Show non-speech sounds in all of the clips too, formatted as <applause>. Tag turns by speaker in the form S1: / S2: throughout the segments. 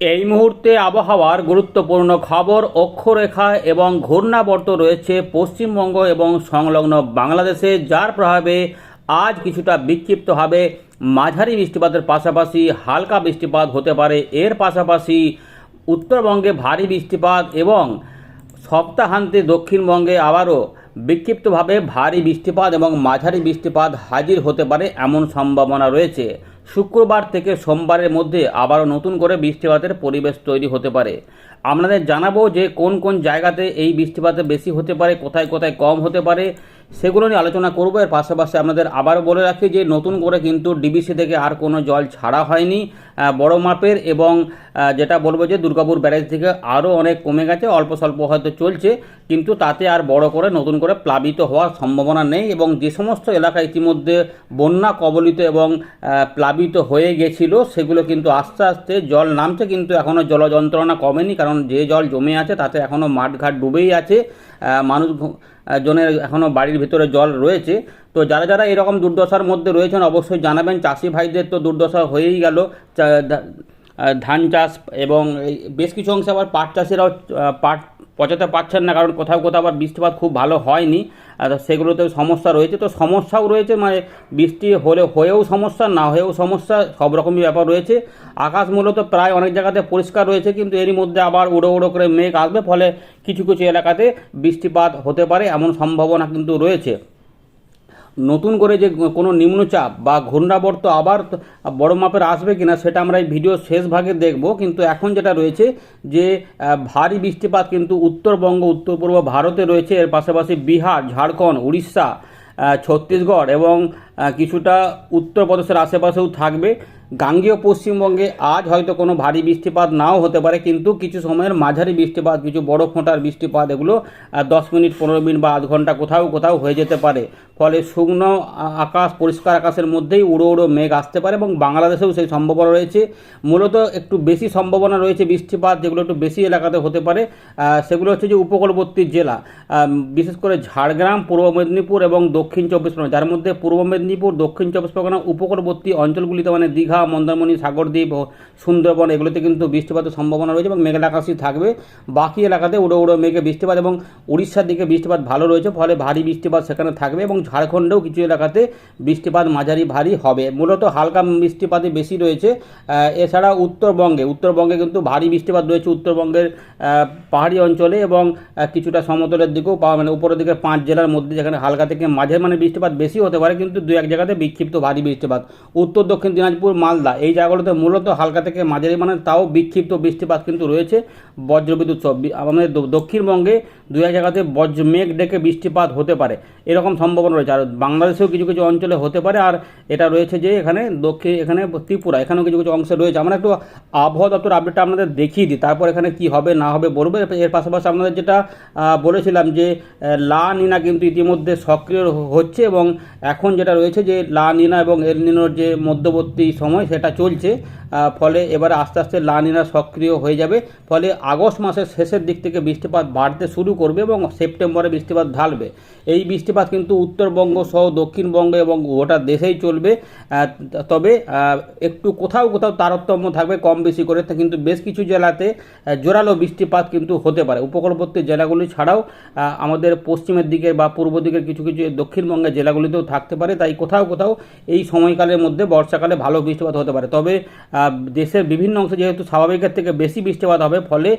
S1: এই মুহূর্তে আবহাওয়ার গুরুত্বপূর্ণ খবর, অক্ষরেখা এবং ঘূর্ণাবর্ত রয়েছে পশ্চিমবঙ্গ এবং সংলগ্ন বাংলাদেশে, যার প্রভাবে আজ কিছুটা বিক্ষিপ্তভাবে মাঝারি বৃষ্টিপাতের পাশাপাশি হালকা বৃষ্টিপাত হতে পারে। এর পাশাপাশি উত্তরবঙ্গে ভারী বৃষ্টিপাত এবং সপ্তাহান্তে দক্ষিণবঙ্গে আবারও বিক্ষিপ্তভাবে ভারী বৃষ্টিপাত এবং মাঝারি বৃষ্টিপাত হাজির হতে পারে এমন সম্ভাবনা রয়েছে। শুক্রবার থেকে সোমবারের মধ্যে আবারও নতুন করে বৃষ্টিপাতের পরিবেশ তৈরি হতে পারে। আপনাদের জানাব যে কোন কোন জায়গাতে এই বৃষ্টিপাতে বেশি হতে পারে, কোথায় কোথায় কম হতে পারে, সেগুলো নিয়ে আলোচনা করব। এর পাশাপাশি আপনাদের আবারও বলে রাখি যে নতুন করে কিন্তু ডিবিসি থেকে আর কোনো জল ছাড়া হয়নি। বড় মাপের এবং যেটা বলব যে দুর্গাপুর ব্যারেজ থেকে আরও অনেক কমে গেছে, অল্প স্বল্প হয়তো চলছে, কিন্তু তাতে আর বড় করে, নতুন করে প্লাবিত হওয়ার সম্ভাবনা নেই এবং যে সমস্ত এলাকা ইতিমধ্যে বন্যা কবলিত এবং প্লাবিত হয়ে গেছিল, সেগুলো কিন্তু আস্তে আস্তে জল নামছে, কিন্তু এখনও জল যন্ত্রণা কমেনি, কারণ যে জল জমে আছে তাতে এখনও মাঠঘাট ডুবেই আছে মানুষ জনের এখনও বাড়ির ভিতরে জল রয়েছে। তো যারা যারা এরকম দুর্দশার মধ্যে রয়েছেন, অবশ্যই জানাবেন। চাষি ভাইদের তো দুর্দশা হয়েই গেল। ধান চাষ এবং বেশ কিছু অংশে আবার পাট চাষিরাও পাট পচাতে পারছেন না, কারণ কোথাও কোথাও আবার বৃষ্টিপাত খুব ভালো হয়নি। সেগুলোতে সমস্যা রয়েছে। তো সমস্যাও রয়েছে মানে বৃষ্টি হলে, হয়েও সমস্যা, না হয়েও সমস্যা, সব রকমই ব্যাপার রয়েছে। আকাশ মূলত প্রায় অনেক জায়গাতে পরিষ্কার রয়েছে, কিন্তু এরই মধ্যে আবার উড়ো উড়ো করে মেঘ আসবে। ফলে কিছু কিছু এলাকাতে বৃষ্টিপাত হতে পারে, এমন সম্ভাবনা কিন্তু রয়েছে। নতুন করে যে কোনো নিম্নচাপ বা ঘূর্ণাবর্ত আবার বড় মাপের আসবে কিনা সেটা আমরা এই ভিডিও শেষ ভাগে দেখব। কিন্তু এখন যেটা রয়েছে যে ভারী বৃষ্টিপাত কিন্তু উত্তরবঙ্গ উত্তর পূর্ব ভারতে রয়েছে। এর পাশাপাশি বিহার, ঝাড়খণ্ড, উড়িষ্যা ছত্তিশগড় এবং কিছুটা উত্তরপ্রদেশের আশেপাশেও থাকবে। গাঙ্গেয় পশ্চিমবঙ্গে আজ হয়তো কোনো ভারী বৃষ্টিপাত নাও হতে পারে, কিন্তু কিছু সময়ের মাঝারি বৃষ্টিপাত, কিছু বড় ফোঁটার বৃষ্টিপাত, এগুলো দশ মিনিট, পনেরো মিনিট বা আধ ঘণ্টা কোথাও কোথাও হয়ে যেতে পারে। ফলে শুকনো আকাশ, পরিষ্কার আকাশের মধ্যেই উড়ো উড়ো মেঘ আসতে পারে এবং বাংলাদেশেও সেই সম্ভাবনা রয়েছে। মূলত একটু বেশি সম্ভাবনা রয়েছে বৃষ্টিপাত, যেগুলো একটু বেশি এলাকাতে হতে পারে। সেগুলো হচ্ছে যে উপকূলবর্তী জেলা বিশেষ করে ঝাড়গ্রাম, পূর্ব মেদিনীপুর এবং দক্ষিণ চব্বিশ পরগনা, যার মধ্যে পূর্ব মেদিনীপুর, দক্ষিণ চব্বিশ পরগনা উপকূলবর্তী অঞ্চলগুলিতে মানে দীঘা মন্দারমণি, সাগরদ্বীপ ও সুন্দরবন, এগুলোতে কিন্তু বৃষ্টিপাতের সম্ভাবনা রয়েছে এবং মেঘলা আকাশই থাকবে। বাকি এলাকাতে উড়ো উড়ো মেঘে বৃষ্টিপাত এবং উড়িষ্যার দিকে বৃষ্টিপাত ভালো রয়েছে, ফলে ভারী বৃষ্টিপাত সেখানে থাকবে এবং ঝাড়খণ্ডেও কিছু এলাকাতে বৃষ্টিপাত মাঝারি ভারী হবে। মূলত হালকা বৃষ্টিপাতই বেশি রয়েছে। এছাড়া উত্তরবঙ্গে উত্তরবঙ্গে কিন্তু ভারী বৃষ্টিপাত রয়েছে উত্তরবঙ্গের পাহাড়ি অঞ্চলে এবং কিছুটা সমতলের দিকেও মানে উপরের দিকে পাঁচ জেলার মধ্যে যেখানে হালকা থেকে মাঝে মানে বৃষ্টিপাত বেশি হতে পারে, কিন্তু দু এক জায়গাতে বিক্ষিপ্ত ভারী বৃষ্টিপাত। উত্তর দক্ষিণ দিনাজপুর মালদা। এই জায়গাগুলোতে মূলত হালকা থেকে মাঝারি মানে তাও বিক্ষিপ্ত বৃষ্টিপাত কিন্তু রয়েছে বজ্রবিদ্যুৎ আমাদের দক্ষিণবঙ্গে দু এক জায়গাতে বজ্র মেঘ ডেকে বৃষ্টিপাত হতে পারে। এরকম সম্ভাবনা রয়েছে। আর বাংলাদেশেও কিছু কিছু অঞ্চলে হতে পারে। আর এটা রয়েছে যে এখানে দক্ষিণ, এখানে ত্রিপুরা, এখানেও কিছু কিছু অংশে রয়েছে। আমরা একটু আবহাওয়া দপ্তর আপডেটটা আপনাদের দেখিয়ে দিই। তারপর এখানে কি হবে, না হবে বলব। এর- এর পাশাপাশি আপনাদের যেটা বলেছিলাম যে লা নিনা কিন্তু ইতিমধ্যে সক্রিয় হচ্ছে এবং এখন যেটা রয়েছে যে, লা নিনা এবং এল নিনোর যে মধ্যবর্তী সময় সেটা চলছে। ফলে এবারে আস্তে আস্তে লা নিনা সক্রিয় হয়ে যাবে। ফলে আগস্ট মাসের শেষের দিক থেকে বৃষ্টিপাত বাড়তে শুরু করবে এবং সেপ্টেম্বরে বৃষ্টিপাত ঢালবে। এই বৃষ্টিপাত কিন্তু উত্তরবঙ্গ সহ দক্ষিণবঙ্গ এবং গোটা দেশেই চলবে। তবে একটু কোথাও কোথাও তারতম্য থাকবে, কম বেশি করে কিন্তু বেশ কিছু জেলাতে জোরালো বৃষ্টিপাত কিন্তু হতে পারে। উপকূলবর্তী জেলাগুলি ছাড়াও আমাদের পশ্চিমের দিকে বা পূর্ব দিকের কিছু কিছু দক্ষিণবঙ্গের জেলাগুলিতেও থাকতে পারে। তাই কোথাও কোথাও এই সময়কালের মধ্যে বর্ষাকালে ভালো বৃষ্টিপাত হতে পারে। তবে দেশের বিভিন্ন অংশে যেহেতু স্বাভাবিকের থেকে বেশি বৃষ্টিপাত হবে, ফলে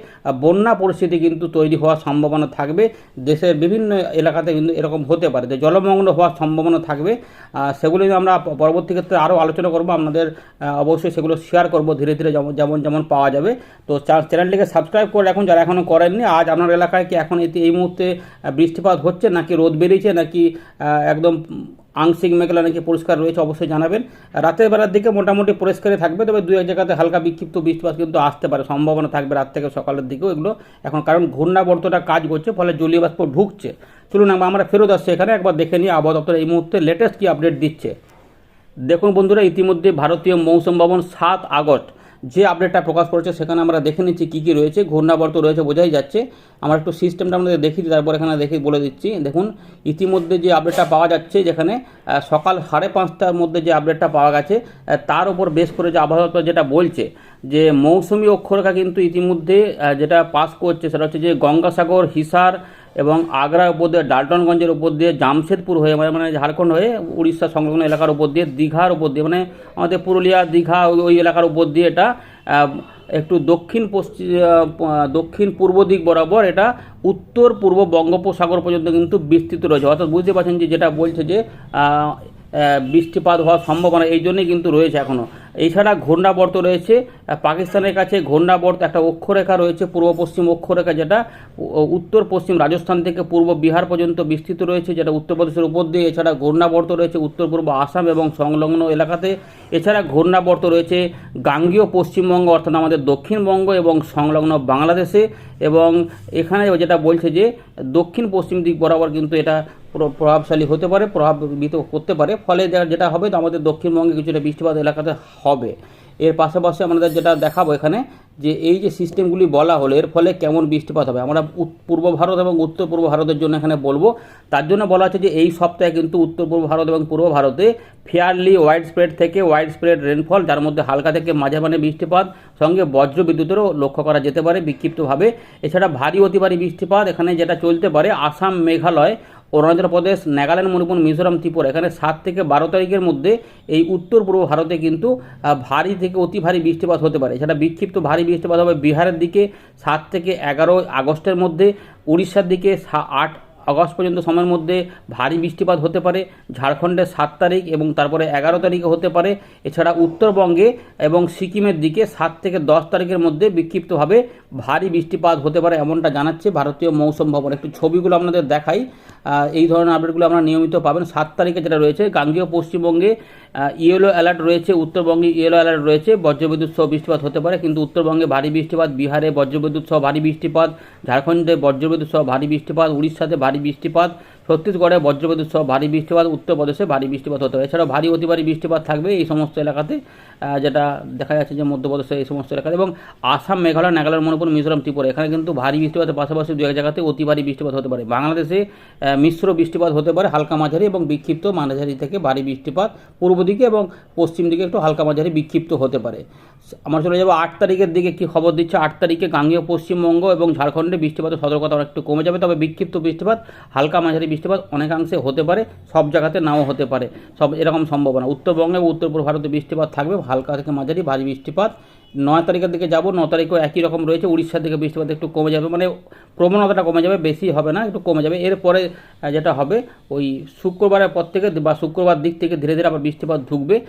S1: বন্যা পরিস্থিতি কিন্তু তৈরি হওয়ার সম্ভাবনা থাকবে। দেশের বিভিন্ন এলাকাতে কিন্তু এরকম হতে পারে যে জলমগ্ন হওয়ার সম্ভাবনা থাকবে। সেগুলি আমরা পরবর্তী ক্ষেত্রে আরও আলোচনা করব। আপনাদের অবশ্যই সেগুলো শেয়ার করব ধীরে ধীরে যেমন যেমন যেমন পাওয়া যাবে। তো চ্যানেলটিকে সাবস্ক্রাইব করে রাখুন যারা এখনও করেননি। আজ আপনার এলাকায় কি এখন এই মুহূর্তে বৃষ্টিপাত হচ্ছে নাকি রোদ বেরিয়েছে নাকি একদম আংশিক মেঘলা নাকি পরিষ্কার রয়েছে অবশ্যই জানাবেন। রাতের বেলার দিকে মোটামুটি পরিষ্কারই থাকবে, তবে দু এক জায়গাতে হালকা বিক্ষিপ্ত বৃষ্টিপাত কিন্তু আসতে পারে, সম্ভাবনা থাকবে রাত থেকে সকালের দিকেও এগুলো। এখন কারণ ঘূর্ণাবর্তটা কাজ করছে, ফলে জলীয় বাষ্প ঢুকছে। চলুন আমরা- ফেরত আসছি এখানে, একবার দেখে নিই আবহাওয়া দপ্তর এই মুহূর্তে লেটেস্ট কী আপডেট দিচ্ছে। দেখুন বন্ধুরা, ইতিমধ্যে ভারতীয় মৌসুম ভবন সাত আগস্ট। যে আপডেটটা প্রকাশ করেছে, সেখানে আমরা দেখে নিচ্ছি কী কী রয়েছে, ঘূর্ণাবর্ত রয়েছে বোঝাই যাচ্ছে। আমরা একটু সিস্টেমটা আপনাদের দিই, তারপর এখানে দেখে বলে দিচ্ছি। দেখুন, ইতিমধ্যে যে আপডেটটা পাওয়া যাচ্ছে যেখানে সকাল সাড়ে পাঁচটার মধ্যে যে আপডেটটা পাওয়া গেছে তার উপর বেশ করে যে আবহাওয়া যেটা বলছে, যে মৌসুমি অক্ষরেখা কিন্তু ইতিমধ্যে যেটা পাস করছে, সেটা হচ্ছে যে গঙ্গাসাগর, হিসার এবং আগ্রার উপর দিয়ে, ডাল্টনগঞ্জের উপর দিয়ে, জামশেদপুর হয়ে মানে মানে ঝাড়খণ্ড হয়ে, উড়িষ্যা সংলগ্ন এলাকার উপর দিয়ে, দীঘার উপর দিয়ে মানে আমাদের পুরুলিয়া, দীঘা, ওই- এলাকার উপর দিয়ে এটা একটু দক্ষিণ পশ্চিম দক্ষিণ পূর্ব দিক বরাবর এটা উত্তর পূর্ব বঙ্গোপসাগর পর্যন্ত কিন্তু বিস্তৃত রয়েছে। অর্থাৎ বুঝতে পারছেন যে যেটা বলছে যে বৃষ্টিপাত হওয়ার সম্ভাবনা এই জন্যই কিন্তু রয়েছে এখনও এছাড়া ঘূর্ণাবর্ত রয়েছে পাকিস্তানের কাছে ঘূর্ণাবর্ত একটা অক্ষরেখা রয়েছে, পূর্ব পশ্চিম অক্ষরেখা, যেটা উত্তর পশ্চিম রাজস্থান থেকে পূর্ব বিহার পর্যন্ত বিস্তৃত রয়েছে, যেটা উত্তরপ্রদেশের উপর দিয়ে, এছাড়া ঘূর্ণাবর্ত রয়েছে উত্তর পূর্ব আসাম এবং সংলগ্ন এলাকাতে। এছাড়া ঘূর্ণাবর্ত রয়েছে গাঙ্গীয় পশ্চিমবঙ্গ, অর্থাৎ আমাদের দক্ষিণবঙ্গ এবং সংলগ্ন বাংলাদেশে। এবং এখানে যেটা বলছে যে দক্ষিণ পশ্চিম দিক বরাবর কিন্তু এটা প্রভাবশালী হতে পারে, প্রভাবিত করতে পারে। ফলে যেটা হবে তো আমাদের দক্ষিণবঙ্গে কিছুটা বৃষ্টিপাত এলাকাতে হবে। এর পাশাপাশি আমাদের যেটা দেখাবো এখানে, যে এই যে সিস্টেমগুলি বলা হলো, এর ফলে কেমন বৃষ্টিপাত হবে? আমরা পূর্ব ভারত এবং উত্তর পূর্ব ভারতের জন্য এখানে বলব। তার জন্য বলা হচ্ছে যে এই সপ্তাহে কিন্তু উত্তর পূর্ব ভারত এবং পূর্ব ভারতে ফেয়ারলি ওয়াইড স্প্রেড থেকে ওয়াইড স্প্রেড রেনফল যার মধ্যে হালকা থেকে মাঝে মানে বৃষ্টিপাত, সঙ্গে বজ্র বিদ্যুতেরও লক্ষ্য করা যেতে পারে বিক্ষিপ্তভাবে। এছাড়া ভারী অতি ভারী বৃষ্টিপাত এখানে যেটা চলতে পারে, আসাম, মেঘালয় অরুণাচল প্রদেশ, নাগাল্যান্ড, মণিপুর, মিজোরাম, ত্রিপুরা। এখানে সাত থেকে বারো তারিখের মধ্যে এই উত্তর পূর্ব ভারতে কিন্তু ভারী থেকে অতি ভারী বৃষ্টিপাত হতে পারে। এছাড়া বিক্ষিপ্ত ভারী বৃষ্টিপাত হবে বিহারের দিকে সাত থেকে এগারো আগস্টের মধ্যে, উড়িষ্যার দিকে আট আগস্ট পর্যন্ত সময়ের মধ্যে ভারী বৃষ্টিপাত হতে পারে ঝাড়খণ্ডের সাত তারিখ এবং তারপরে এগারো তারিখে হতে পারে। এছাড়া উত্তরবঙ্গে এবং সিকিমের দিকে সাত থেকে দশ তারিখের মধ্যে বিক্ষিপ্তভাবে ভারী বৃষ্টিপাত হতে পারে এমনটা জানাচ্ছে ভারতীয় মৌসুম ভবন। একটু ছবিগুলো আপনাদের দেখাই। এই ধরনের আপডেটগুলো আমরা নিয়মিত পাবেন। সাত তারিখে যেটা রয়েছে, গাঙ্গীয় পশ্চিমবঙ্গে ইয়েলো অ্যালার্ট রয়েছে, উত্তরবঙ্গে ইয়েলো অ্যালার্ট রয়েছে, বজ্রবিদ্যুৎ সহ বৃষ্টিপাত হতে পারে, কিন্তু উত্তরবঙ্গে ভারী বৃষ্টিপাত, বিহারে বজ্রবিদ্যুৎ সহ ভারী বৃষ্টিপাত, ঝাড়খণ্ডে বজ্রবিদ্যুৎ সহ ভারী বৃষ্টিপাত, উড়িষ্যাতে ভারী বৃষ্টিপাত ছত্তিশগড়ে বজ্রবিদ্যুৎ সহ ভারী বৃষ্টিপাত উত্তরপ্রদেশে ভারী বৃষ্টিপাত হতে পারে। এছাড়াও ভারী অতি ভারী বৃষ্টিপাত থাকবে এই সমস্ত এলাকাতে যেটা দেখা যাচ্ছে যে মধ্যপ্রদেশে এই সমস্ত এলাকাতে এবং আসাম, মেঘালয়, নাগাল্যান্ড, মণিপুর, মিজোরাম, ত্রিপুরা, এখানে কিন্তু ভারী বৃষ্টিপাতের পাশাপাশি দু এক জায়গাতে অতি ভারী বৃষ্টিপাত হতে পারে। বাংলাদেশে মিশ্র বৃষ্টিপাত হতে পারে হালকা মাঝারি এবং বিক্ষিপ্ত মাঝারি থেকে ভারী বৃষ্টিপাত পূর্ব দিকে এবং পশ্চিম দিকে একটু হালকা মাঝারি বিক্ষিপ্ত হতে পারে। আমরা চলে যাব আট তারিখের দিকে কি খবর দিচ্ছে? আট তারিখে গাঙ্গীয় পশ্চিমবঙ্গ এবং ঝাড়খণ্ডে বৃষ্টিপাতের সতর্কতা একটু কমে যাবে, তবে বিক্ষিপ্ত বৃষ্টিপাত, হালকা মাঝারি বৃষ্টিপাত অনেকাংশে হতে পারে, সব জায়গাতে নাও হতে পারে। সব এরকম সম্ভাবনা। উত্তরবঙ্গে উত্তর পূর্ব ভারতে বৃষ্টিপাত থাকবে, হালকা থেকে মাঝারি ভারী বৃষ্টিপাত নয় তারিখের দিকে যাব, ন তারিখেও একই রকম রয়েছে, উড়িষ্যার দিকে বৃষ্টিপাত একটু কমে যাবে মানে প্রবণতাটা কমে যাবে, বেশি হবে না, একটু কমে যাবে। এরপরে যেটা হবে, ওই শুক্রবারের পর থেকে বা শুক্রবার দিক থেকে ধীরে ধীরে আবার বৃষ্টিপাত ঢুকবে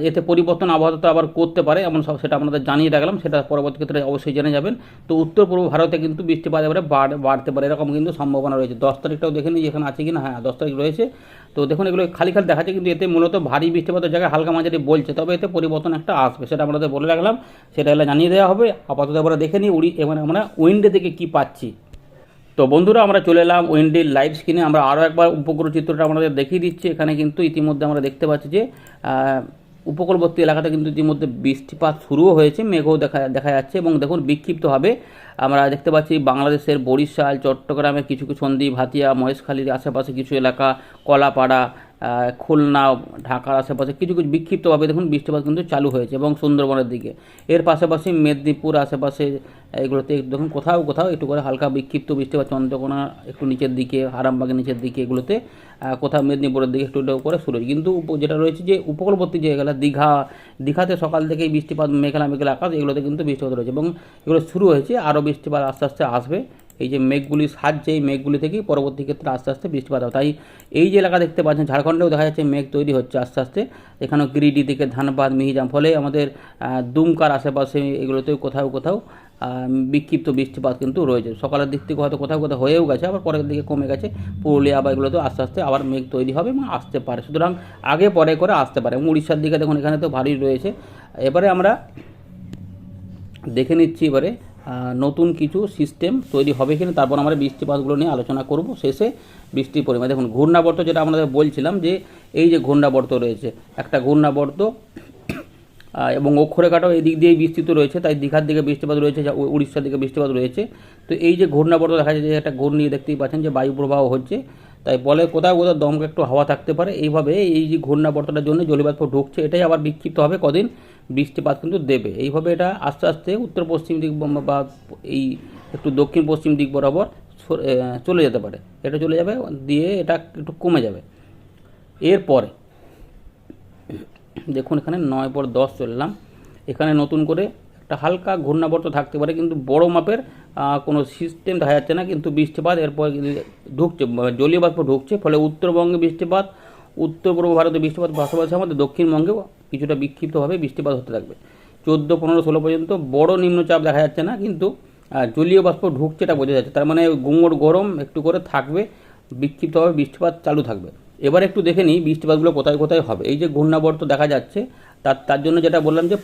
S1: এতে পরিবর্তন আবহাওয়া তো আবার করতে পারে, এমন সব সেটা আপনাদের জানিয়ে রাখলাম, সেটা পরবর্তী ক্ষেত্রে অবশ্যই জেনে যাবেন। তো উত্তর পূর্ব ভারতে কিন্তু বৃষ্টিপাত এবারে বাড়- বাড়তে পারে, এরকম কিন্তু সম্ভাবনা রয়েছে। দশ তারিখটাও দেখে নিই এখানে আছে কি না হ্যাঁ দশ তারিখ রয়েছে। তো দেখুন, এগুলো খালি খালি দেখাচ্ছে, কিন্তু এতে মূলত ভারী বৃষ্টিপাতের জায়গায় হালকা মাঝারি বলছে। তবে এতে পরিবর্তন একটা আসবে, সেটা আপনাদের বলে রাখলাম, সেটা এলে জানিয়ে দেওয়া হবে। আপাতত আমরা দেখে নিই উড়ি এবার আমরা উইন্ডে থেকে কী পাচ্ছি। তো বন্ধুরা, আমরা চলে এলাম উইন্ডের লাইভ স্ক্রিনে, আমরা আরও একবার উপগ্রহ চিত্রটা আমাদের দেখিয়ে দিচ্ছি। এখানে কিন্তু ইতিমধ্যে আমরা দেখতে পাচ্ছি যে উপকূলবর্তী এলাকাতে কিন্তু ইতিমধ্যে বৃষ্টিপাত শুরুও হয়েছে, মেঘও দেখা দেখা যাচ্ছে এবং দেখুন বিক্ষিপ্তভাবে আমরা দেখতে পাচ্ছি বাংলাদেশের বরিশাল, চট্টগ্রামের কিছু কিছু সন্দ্বীপ ভাতিয়া মহেশখালীর আশেপাশে কিছু এলাকা, কলাপাড়া খুলনা, ঢাকার আশেপাশে কিছু কিছু বিক্ষিপ্তভাবে দেখুন বৃষ্টিপাত কিন্তু চালু হয়েছে এবং সুন্দরবনের দিকে। এর পাশাপাশি মেদিনীপুর আশেপাশে এগুলোতে দেখুন কোথাও কোথাও একটু করে হালকা বিক্ষিপ্ত বৃষ্টিপাত, চন্দ্রকোনা একটু নিচের দিকে আরামবাগের নিচের দিকে এগুলোতে কোথাও মেদিনীপুরের দিকে একটু করে শুরু হয়েছে কিন্তু যেটা রয়েছে যে উপকূলবর্তী জায়গাগুলো, দীঘা, দীঘাতে সকাল থেকেই বৃষ্টিপাত, মেঘলা মেঘলা আকাশ, এগুলোতে কিন্তু বৃষ্টিপাত রয়েছে এবং এগুলো শুরু হয়েছে, আরও বৃষ্টিপাত আস্তে আস্তে আসবে। এই যে মেঘগুলি সাহায্যে এই মেঘগুলি থেকেই পরবর্তী ক্ষেত্রে আস্তে আস্তে বৃষ্টিপাত হবে। তাই এই যে এলাকা দেখতে পাচ্ছেন, ঝাড়খণ্ডেও দেখা যাচ্ছে মেঘ তৈরি হচ্ছে আস্তে আস্তে। এখানেও গিরিডি থেকে ধানবাদ, মিহিজাম, ফলে আমাদের দুমকার আশেপাশে এগুলোতেও কোথাও কোথাও বিক্ষিপ্ত বৃষ্টিপাত কিন্তু রয়েছে। সকালের দিক থেকে হয়তো কোথাও কোথাও হয়েও গেছে, আবার পরের দিকে কমে গেছে। পুরুলিয়া বা এগুলোতেও আস্তে আস্তে আবার মেঘ তৈরি হবে এবং আসতে পারে। সুতরাং আগে পরে করে আসতে পারে এবং উড়িষ্যার দিকে দেখুন এখানে তো ভারী রয়েছে। এবারে আমরা দেখে নিচ্ছি এবারে নতুন কিছু সিস্টেম তৈরি হবে কিনা, তারপর আমরা বৃষ্টিপাতগুলো নিয়ে আলোচনা করব। শেষে বৃষ্টির পরিমাণ। দেখুন, ঘূর্ণাবর্ত যেটা আমাদের বলছিলাম যে, এই যে ঘূর্ণাবর্ত রয়েছে, একটা ঘূর্ণাবর্ত এবং অক্ষরেখাটাও এই দিক দিয়েই বিস্তৃত রয়েছে, তাই দীঘার দিকে বৃষ্টিপাত রয়েছে, যা উড়িষ্যার দিকে বৃষ্টিপাত রয়েছে। তো এই যে ঘূর্ণাবর্ত দেখা যাচ্ছে যে, একটা ঘূর্ণি দেখতেই পাচ্ছেন যে, বায়ু প্রবাহ হচ্ছে। তাই বলে কোথাও কোথাও দমকা একটু হাওয়া থাকতে পারে। এইভাবে এই যে ঘূর্ণাবর্তটার জন্য জলীয়বাষ্প ঢুকছে, এটাই আবার বিক্ষিপ্ত হবে কদিন। বৃষ্টিপাত কিন্তু দেবে। এইভাবে এটা আস্তে আস্তে উত্তর পশ্চিম দিক বা- এই একটু দক্ষিণ পশ্চিম দিক বরাবর চলে যেতে পারে। এটা চলে যাবে, দিয়ে এটা একটু কমে যাবে। এরপরে, দেখুন এখানে নয় পর দশ চললাম। এখানে নতুন করে একটা হালকা ঘূর্ণাবর্ত থাকতে পারে, কিন্তু বড় মাপের কোনো সিস্টেম দেখা যাচ্ছে না, কিন্তু বৃষ্টিপাত এরপর ঢুকছে জলীয় বাষ্প ঢুকছে, ফলে উত্তরবঙ্গে বৃষ্টিপাত, উত্তর পূর্ব ভারতে বৃষ্টিপাত পাশাপাশি আমাদের দক্ষিণবঙ্গেও কিছুটা বিক্ষিপ্তভাবে বৃষ্টিপাত হতে থাকবে। চোদ্দ, পনেরো, ষোলো পর্যন্ত বড় নিম্নচাপ দেখা যাচ্ছে না, কিন্তু জলীয় বাষ্প ঢুকছে এটা বোঝা যাচ্ছে। তার মানে গুঙোর গরম একটু করে থাকবে, বিক্ষিপ্তভাবে বৃষ্টিপাত চালু থাকবে। এবার একটু দেখে নিই বৃষ্টিপাতগুলো কোথায় কোথায় হবে। এই যে ঘূর্ণাবর্ত দেখা যাচ্ছে, তার তার জন্য যেটা বললাম যে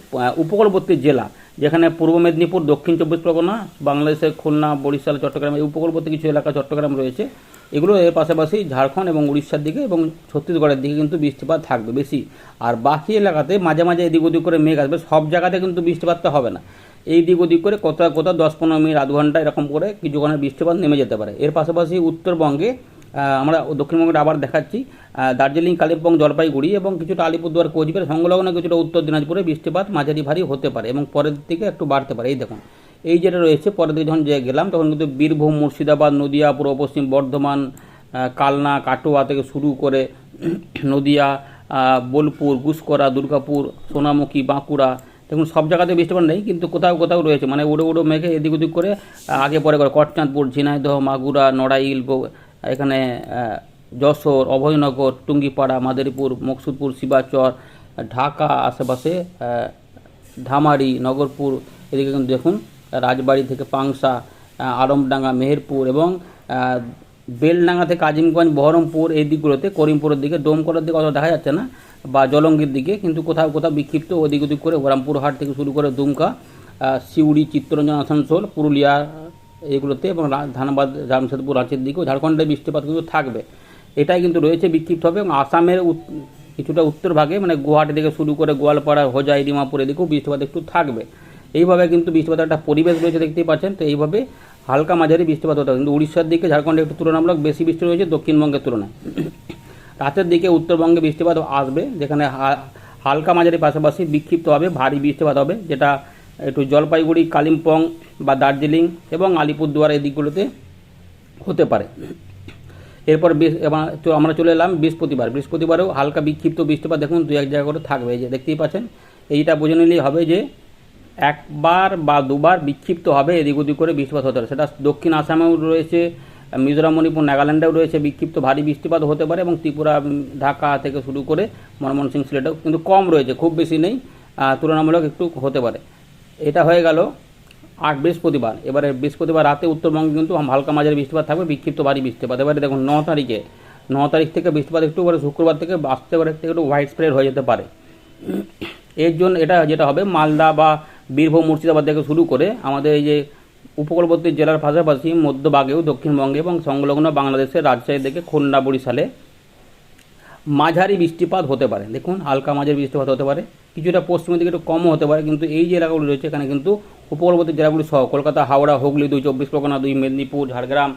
S1: উপকূলবর্তী জেলা, যেখানে পূর্ব মেদিনীপুর, দক্ষিণ চব্বিশ পরগনা, বাংলাদেশের খুলনা, বরিশাল, চট্টগ্রাম, এই উপকূলবর্তী কিছু এলাকা, চট্টগ্রাম রয়েছে এগুলো এর পাশাপাশি ঝাড়খণ্ড এবং উড়িষ্যার দিকে এবং ছত্তিশগড়ের দিকে কিন্তু বৃষ্টিপাত থাকবে বেশি। আর বাকি এলাকাতে মাঝে মাঝে এদিক ওদিক করে মেঘ আসবে, সব জায়গাতে কিন্তু বৃষ্টিপাতটা হবে না। এই দিক ওদিক করে কোথাও কোথাও দশ পনেরো মিনিট, আধ ঘণ্টা এরকম করে কিছুক্ষণের বৃষ্টিপাত নেমে যেতে পারে। এর পাশাপাশি উত্তরবঙ্গে আমরা দক্ষিণবঙ্গটা আবার দেখাচ্ছি দার্জিলিং, কালিম্পং, জলপাইগুড়ি এবং কিছুটা আলিপুরদুয়ার, কোচবিহার, সংলগ্ন কিছুটা উত্তর দিনাজপুরে বৃষ্টিপাত মাঝারি ভারী হতে পারে এবং পরের দিকে একটু বাড়তে পারে। এই দেখুন এই যেটা রয়েছে, পরের দিকে যখন গেলাম, তখন কিন্তু বীরভূম, মুর্শিদাবাদ, নদিয়া, পূর্ব পশ্চিম, বর্ধমান কালনা, কাটোয়া থেকে শুরু করে <clears throat> নদিয়া বোলপুর গুসকরা দুর্গাপুর, সোনামুখী, বাঁকুড়া, দেখুন সব জায়গাতে বৃষ্টিপাত নেই, কিন্তু কোথাও কোথাও রয়েছে। মানে উড়ো উড়ো মেঘে এদিক ওদিক করে আগে পরে করে কটচাঁদপুর, ঝিনাইদহ, মাগুরা, নড়াইল এখানে যশোর, অভয়নগর, টুঙ্গিপাড়া, মাদারীপুর, মকসুদপুর, শিবাচর, ঢাকা, আশেপাশে ধামারি নগরপুর, এদিকে কিন্তু দেখুন রাজবাড়ি থেকে পাংশা আরমডাঙ্গা মেহেরপুর এবং বেলডাঙ্গা থেকে আজিমগঞ্জ বহরমপুর এই দিকগুলোতে, করিমপুরের দিকে ডোমকলের দিকে অত দেখা যাচ্ছে না বা জলঙ্গির দিকে, কিন্তু কোথাও কোথাও বিক্ষিপ্ত ওদিক ওদিক করে রামপুরহাট থেকে শুরু করে দুমকা সিউড়ি, চিত্তরঞ্জন, আসানসোল, পুরুলিয়া এগুলোতে এবং ধানবাদ জামশেদপুর রাঁচির দিকেও ঝাড়খণ্ডে বৃষ্টিপাত কিন্তু থাকবে। এটাই কিন্তু রয়েছে বিক্ষিপ্ত হবে এবং আসামের কিছুটা উত্তর ভাগে মানে গুয়াহাটি থেকে শুরু করে গোয়ালপাড়া, হোজাই, ডিমাপুর এদিকেও বৃষ্টিপাত একটু থাকবে। এইভাবে কিন্তু বৃষ্টিপাতের একটা পরিবেশ রয়েছে, দেখতেই পাচ্ছেন। তো এইভাবে হালকা মাঝারি বৃষ্টিপাত হতে কিন্তু উড়িষ্যার দিকে, ঝাড়খণ্ডে একটু তুলনামূলক বেশি বৃষ্টি রয়েছে, দক্ষিণবঙ্গের তুলনায়। রাতের দিকে উত্তরবঙ্গে বৃষ্টিপাত আসবে, যেখানে হালকা মাঝারি পাশাপাশি বিক্ষিপ্ত হবে, ভারী বৃষ্টিপাত হবে, যেটা একটু জলপাইগুড়ি, কালিম্পং বা দার্জিলিং এবং আলিপুরদুয়ার এই দিকগুলোতে হতে পারে। এরপর আমরা চলে এলাম বৃহস্পতিবার। বৃহস্পতিবারেও হালকা বিক্ষিপ্ত বৃষ্টিপাত দেখুন দু এক জায়গা করে থাকবে যে দেখতেই পাচ্ছেন। এইটা বুঝে নিলেই হবে যে একবার বা দুবার বিক্ষিপ্ত হবে এদিক ওদিক করে বৃষ্টিপাত হতে পারে। সেটা দক্ষিণ আসামেও রয়েছে, মিজোরাম, মণিপুর, নাগাল্যান্ডেও রয়েছে বিক্ষিপ্ত ভারী বৃষ্টিপাত হতে পারে এবং ত্রিপুরা ঢাকা থেকে শুরু করে ময়মনসিংহ সিলেটেও কিন্তু কম রয়েছে, খুব বেশি নেই তুলনামূলক একটু হতে পারে। এটা হয়ে গেল আট বৃহস্পতিবার। এবারে বৃহস্পতিবার রাতে উত্তরবঙ্গে কিন্তু হালকা মাঝারি বৃষ্টিপাত থাকবে, বিক্ষিপ্ত ভারী বৃষ্টিপাত। এবারে দেখুন, ন তারিখে, ন তারিখ থেকে বৃষ্টিপাত একটু পরে শুক্রবার থেকে আসতে পারে থেকে একটু হোয়াইট স্প্রেড হয়ে যেতে পারে। এর জন্য এটা যেটা হবে, মালদা বা বীরভূম মুর্শিদাবাদ থেকে শুরু করে আমাদের এই যে উপকূলবর্তী জেলার পাশাপাশি মধ্যভাগেও দক্ষিণবঙ্গে এবং সংলগ্ন বাংলাদেশের রাজশাহী থেকে খুলনা বরিশালে মাঝারি বৃষ্টিপাত হতে পারে। দেখুন, হালকা মাঝারি বৃষ্টিপাত হতে পারে, কিছুটা পশ্চিমের দিকে একটু কমও হতে পারে, কিন্তু এই যে এলাকাগুলো রয়েছে, এখানে কিন্তু উপকূলবর্তী জেলাগুলি সহ, কলকাতা, হাওড়া, হুগলি, দুই, চব্বিশ পরগনা, দুই, মেদিনীপুর, ঝাড়গ্রাম,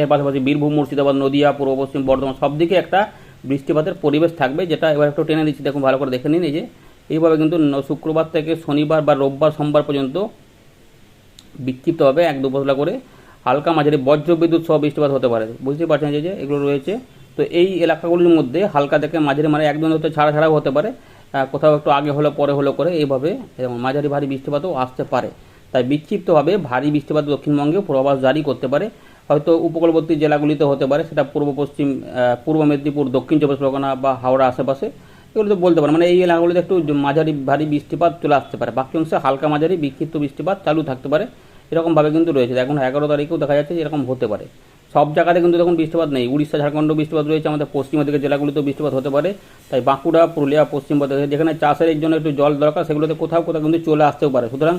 S1: এর পাশাপাশি বীরভূম, মুর্শিদাবাদ, নদিয়া, পূর্ব পশ্চিম বর্ধমান সব দিকে একটা বৃষ্টিপাতের পরিবেশ থাকবে, যেটা এবার একটু টেনে দিচ্ছি, দেখুন, ভালো করে দেখে নিন, এই যে এইভাবে কিন্তু শুক্রবার থেকে শনিবার বা রোববার, সোমবার পর্যন্ত বিক্ষিপ্ত হবে এক দু বদলা করে। হালকা মাঝারি বজ্র বিদ্যুৎ সহ বৃষ্টিপাত হতে পারে। বুঝতে পারছেন যে এগুলো রয়েছে। তো এই এলাকাগুলির মধ্যে হালকা থেকে মাঝারি মানে একদম হতে ছাড়া ছাড়াও হতে পারে। কোথাও একটু আগে হলো, পরে হলো করে এইভাবে এবং মাঝারি ভারী বৃষ্টিপাতও আসতে পারে। তাই বিক্ষিপ্তভাবে ভারী বৃষ্টিপাত দক্ষিণবঙ্গে পূর্বাভাস জারি করতে পারে। হয়তো উপকূলবর্তী জেলাগুলিতে হতে পারে, সেটা পূর্ব পশ্চিম পূর্ব মেদিনীপুর, দক্ষিণ চব্বিশ পরগনা বা হাওড়া আশেপাশে। এগুলো তো বলতে পারে। মানে এই এলাকাগুলোতে একটু মাঝারি ভারী বৃষ্টিপাত চলে আসতে পারে। বাকি অংশে হালকা মাঝারি বিক্ষিপ্ত বৃষ্টিপাত চালু থাকতে পারে। এরকমভাবে কিন্তু রয়েছে। এখন এগারো তারিখেও দেখা যাচ্ছে এরকম হতে পারে। সব জায়গাতে কিন্তু দেখুন বৃষ্টিপাত নেই। উড়িষ্যা, ঝাড়খণ্ড বৃষ্টিপাত রয়েছে। আমাদের পশ্চিমের দিকে জেলাগুলিতেও বৃষ্টিপাত হতে পারে। তাই বাঁকুড়া, পুরুলিয়া পশ্চিমবঙ্গ যেখানে চাষের জন্য একটু জল দরকার, সেগুলোতে কোথাও কোথাও কিন্তু চলে আসতেও পারে। সুতরাং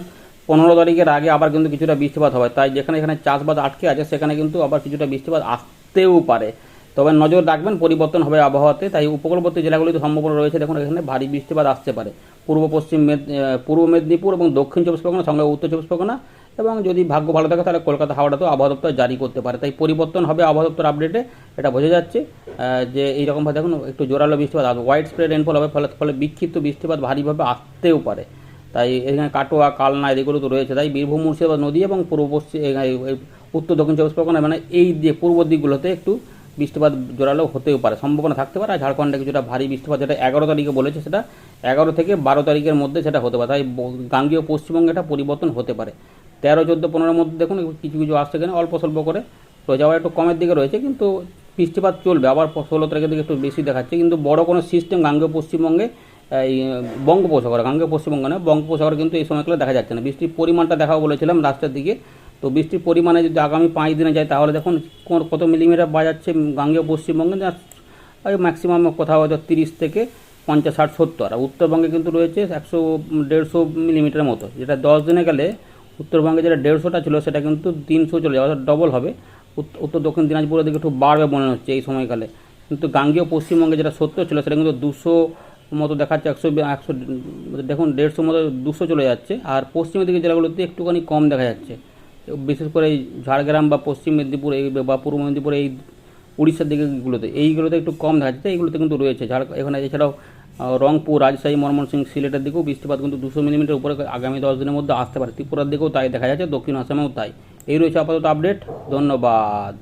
S1: পনেরো তারিখের আগে আবার কিন্তু কিছুটা বৃষ্টিপাত হবে। তাই যেখানে এখানে চাষবাস আটকে আছে, সেখানে কিন্তু আবার কিছুটা বৃষ্টিপাত আসতেও পারে। তবে নজর রাখবেন, পরিবর্তন হবে আবহাওয়াতে। তাই উপকূলবর্তী জেলাগুলিতে সম্ভাবনা রয়েছে, দেখুন এখানে ভারী বৃষ্টিপাত আসতে পারে। পূর্ব, পশ্চিম পূর্ব মেদিনীপুর এবং দক্ষিণ চব্বিশ পরগনা, সঙ্গে উত্তর চব্বিশ পরগনা এবং যদি ভাগ্য ভালো থাকে, তাহলে কলকাতা, হাওড়াতেও আবহাওয়া দপ্তর জারি করতে পারে। তাই পরিবর্তন হবে আবহাওয়া দপ্তর আপডেটে এটা বোঝা যাচ্ছে যে এইরকমভাবে দেখুন একটু জোরালো বৃষ্টিপাত আসবে। হোয়াইট স্প্রেড রেনফল হবে, ফলে ফলে বিক্ষিপ্ত বৃষ্টিপাত ভারীভাবে আসতেও পারে। তাই এখানে কাটোয়া, কালনা এদিকগুলো তো রয়েছে। তাই বীরভূম, মুর্শিদাবাদ নদী এবং পূর্ব পশ্চিম উত্তর, দক্ষিণ চব্বিশ পরগনা মানে এই যে পূর্ব দিকগুলোতে একটু বৃষ্টিপাত জোরালো হতেও পারে, সম্ভাবনা থাকতে পারে। আর ঝাড়খণ্ডে কিছুটা ভারী বৃষ্টিপাত, যেটা এগারো তারিখে বলেছে, সেটা এগারো থেকে বারো তারিখের মধ্যে সেটা হতে পারে। তাই গাঙ্গীয় পশ্চিমবঙ্গে এটা পরিবর্তন হতে পারে। তেরো, চোদ্দ পনেরোর মধ্যে দেখুন, কিছু কিছু আসছে এখানে অল্প স্বল্প করে। রয়েছে আবার একটু কমের দিকে রয়েছে, কিন্তু বৃষ্টিপাত চলবে। আবার ষোলো তারিখের দিকে একটু বেশি দেখাচ্ছে, কিন্তু বড় কোনো সিস্টেম গাঙ্গেয় পশ্চিমবঙ্গে, এই বঙ্গোপসাগর, গাঙ্গেয় পশ্চিমবঙ্গ নয়, বঙ্গোপসাগর কিন্তু এই সময়গুলো দেখা যাচ্ছে না। বৃষ্টির পরিমাণটা দেখাও বলেছিলাম, রাস্তার দিকে। তো বৃষ্টির পরিমাণে যদি আগামী পাঁচ দিনে যায়, তাহলে দেখুন কত মিলিমিটার বাজাচ্ছে গাঙ্গেয় পশ্চিমবঙ্গে ওই ম্যাক্সিমাম কোথাও হয়তো তিরিশ থেকে পঞ্চাশ, ষাট, সত্তর। আর উত্তরবঙ্গে কিন্তু রয়েছে একশো দেড়শো মিলিমিটার মতো। যেটা দশ দিনে গেলে উত্তরবঙ্গে যেটা দেড়শোটা ছিল, সেটা কিন্তু তিনশো চলে যাবে, অর্থাৎ ডবল হবে। উত্ত- উত্তর দক্ষিণ দিনাজপুরের দিকে একটু বাড়বে মনে হচ্ছে এই সময়কালে। কিন্তু গাঙ্গেয় পশ্চিমবঙ্গে যেটা সত্তর ছিল, সেটা কিন্তু দুশো মতো দেখাচ্ছে, একশো একশো দেখুন দেড়শো মতো দুশো চলে যাচ্ছে। আর পশ্চিমের দিকে জেলাগুলোতে একটুখানি কম দেখা যাচ্ছে। বিশেষ করে এই ঝাড়গ্রাম বা পশ্চিম মেদিনীপুর, এই বা পূর্ব মেদিনীপুর, এই উড়িষ্যার দিকেগুলোতে এইগুলোতে একটু কম দেখা যাচ্ছে, এইগুলোতে কিন্তু রয়েছে। ঝাড় এখানে এছাড়াও রংপুর, রাজশাহী ময়মনসিংহ সিলেটের দিকেও বৃষ্টিপাত কিন্তু দুশো মিলিমিটার উপরে আগামী দশ দিনের মধ্যে আসতে পারে। ত্রিপুরার দিকেও তাই দেখা যাচ্ছে, দক্ষিণ আসামেও তাই। এই রয়েছে আপাতত আপডেট ধন্যবাদ।